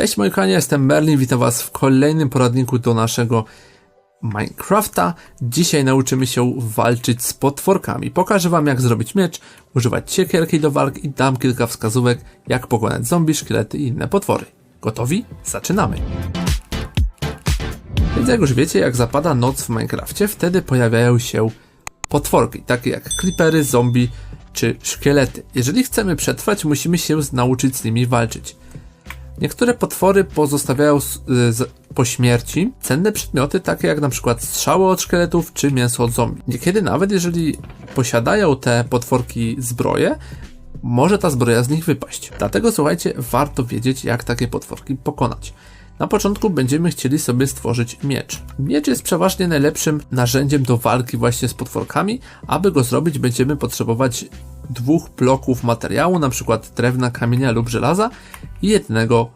Cześć moi kochani, jestem Merlin, witam was w kolejnym poradniku do naszego Minecrafta. Dzisiaj nauczymy się walczyć z potworkami. Pokażę wam jak zrobić miecz, używać siekierki do walk i dam kilka wskazówek jak pokonać zombie, szkielety i inne potwory. Gotowi? Zaczynamy! Więc jak już wiecie, jak zapada noc w Minecrafcie, wtedy pojawiają się potworki, takie jak creepery, zombie czy szkielety. Jeżeli chcemy przetrwać, musimy się nauczyć z nimi walczyć. Niektóre potwory pozostawiają y, po śmierci cenne przedmioty, takie jak na przykład strzały od szkieletów czy mięso od zombie. Niekiedy nawet jeżeli posiadają te potworki zbroję, może ta zbroja z nich wypaść. Dlatego słuchajcie, warto wiedzieć jak takie potworki pokonać. Na początku będziemy chcieli sobie stworzyć miecz. Miecz jest przeważnie najlepszym narzędziem do walki właśnie z potworkami. Aby go zrobić będziemy potrzebować dwóch bloków materiału, przykład drewna, kamienia lub żelaza i jednego